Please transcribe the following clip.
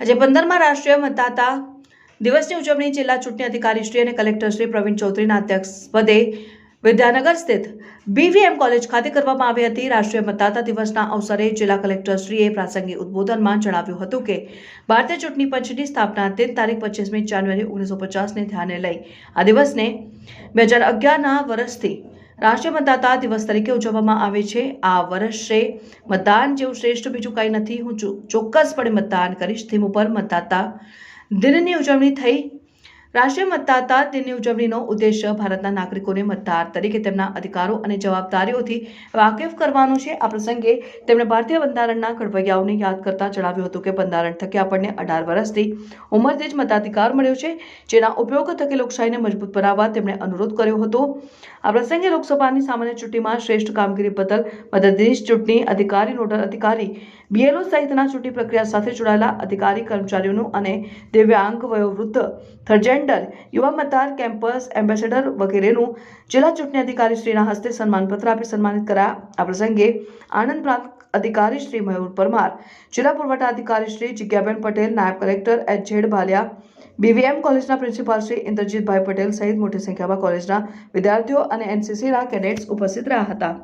આજે પંદરમાં રાષ્ટ્રીય મતદાતા દિવસની ઉજવણી જિલ્લા ચૂંટણી અધિકારી શ્રી અને કલેક્ટરશ્રી પ્રવીણ ચૌધરીના અધ્યક્ષપદે વિદ્યાનગર સ્થિત બીવીએમ કોલેજ ખાતે કરવામાં આવી હતી. રાષ્ટ્રીય મતદાતા દિવસના અવસરે જિલ્લા કલેક્ટરશ્રીએ પ્રાસંગિક ઉદબોધનમાં જણાવ્યું હતું કે ભારતીય ચૂંટણી પંચની સ્થાપના તેર તારીખ પચીસમી જાન્યુઆરી ઓગણીસો પચાસને ધ્યાને લઈ આ દિવસને બે હજાર અગિયારના વર્ષથી રાષ્ટ્રીય મતદાતા દિવસ તરીકે ઉજવવામાં આવે છે. આ વર્ષે મતદાન જેવું શ્રેષ્ઠ બીજું કંઈ નથી. હું ચોક્કસપણે મતદાન કરીશ. થીમ ઉપર મતદાતા દિનની ઉજવણી થઈ રાષ્ટ્રીય મતદાતા દિનની ઉજવણીનો ઉદ્દેશ્ય ભારતના નાગરિકોને મતદાર તરીકે તેમના અધિકારો અને જવાબદારીઓથી વાકેફ કરવાનો છે. આ પ્રસંગે તેમણે ભારતીય બંધારણના ઘડવૈયાઓને યાદ કરતા જણાવ્યું હતું કે બંધારણ થકી આપણને અઢાર વર્ષથી ઉંમરથી જ મતાધિકાર મળ્યો છે, જેના ઉપયોગ થકી લોકશાહીને મજબૂત બનાવવા તેમણે અનુરોધ કર્યો હતો. આ પ્રસંગે લોકસભાની સામાન્ય ચૂંટણીમાં શ્રેષ્ઠ કામગીરી બદલ મદદનીશ ચૂંટણી અધિકારી, નોડલ અધિકારી બીએલઓ સહિતના ચૂંટણી પ્રક્રિયા સાથે જોડાયેલા અધિકારી, કર્મચારીઓનું અને દિવ્યાંગ વયોવૃદ્ધ થર્જેન્ડર યુવા મતદાર કેમ્પસ, એમ્બેસેડર વગેરેનું જિલ્લા ચૂંટણી અધિકારી શ્રીના હસ્તે સન્માનપત્ર આપી સન્માનિત કરાયા. આ પ્રસંગે આણંદ પ્રાંત અધિકારી શ્રી મયુર પરમાર, જિલ્લા પુરવઠા અધિકારી શ્રી જિજ્ઞાબેન પટેલ, નાયબ collector H Z Bhaliya BVM કોલેજના પ્રિન્સિપાલ શ્રી ઇન્દ્રજીતભાઈ પટેલ સહિત મોટી સંખ્યામાં કોલેજના વિદ્યાર્થીઓ અને એનસીસીના કેડેટ્સ ઉપસ્થિત રહ્યા હતા.